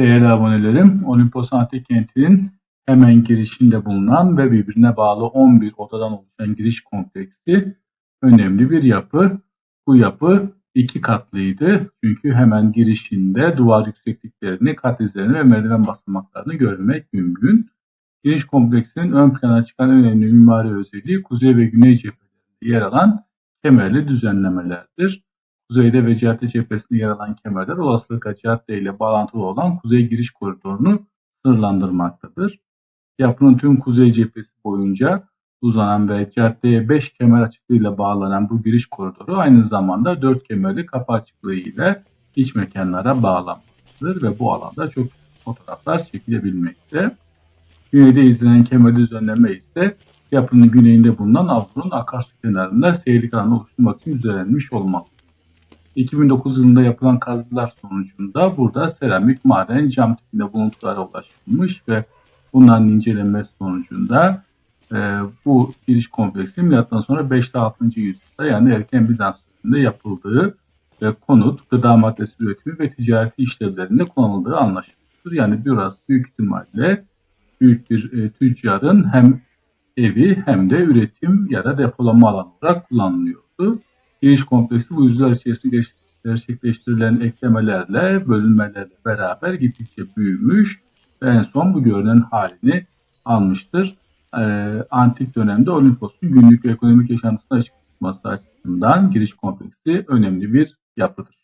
Değerli abonelerim, Olimpos Antik Kenti'nin hemen girişinde bulunan ve birbirine bağlı 11 odadan oluşan giriş kompleksi önemli bir yapı. Bu yapı iki katlıydı. Çünkü hemen girişinde duvar yüksekliklerini, kat izlerini ve merdiven basamaklarını görmek mümkün. Giriş kompleksinin ön plana çıkan önemli mimari özelliği kuzey ve güney cephelerinde yer alan kemerli düzenlemelerdir. Kuzeyde ve cadde cephesinde yer alan kemerler olasılıkla cadde ile bağlantılı olan kuzey giriş koridorunu sınırlandırmaktadır. Yapının tüm kuzey cephesi boyunca uzanan ve caddeye 5 kemer açıklığıyla bağlanan bu giriş koridoru aynı zamanda 4 kemerli kapı açıklığı ile iç mekanlara bağlanmaktadır ve bu alanda çok fotoğraflar çekilebilmekte. Güneyde izlenen kemer düzenleme ise yapının güneyinde bulunan avlunun akarsu kenarında seyirlik alanı oluşturmak için düzenlenmiş olmaktadır. 2009 yılında yapılan kazılar sonucunda burada seramik, maden, cam tipinde buluntulara ulaşılmış ve bunların incelenmesi sonucunda e, bu giriş kompleksi milattan sonra 5 ile 6. yüzyılda yani erken Bizans döneminde yapıldığı ve konut, gıda maddesi üretimi ve ticareti işlevlerinde kullanıldığı anlaşılmıştır. Yani biraz büyük ihtimalle büyük bir e, tüccarın hem evi hem de üretim ya da depolama alanı olarak kullanılıyordu. Giriş kompleksi bu yüzyıllar içerisinde gerçekleştirilen eklemelerle, bölünmelerle beraber gittikçe büyümüş ve en son bu görünen halini almıştır. Ee, antik dönemde Olimpos'un günlük ve ekonomik yaşantısını açık tutması açısından giriş kompleksi önemli bir yapıdır.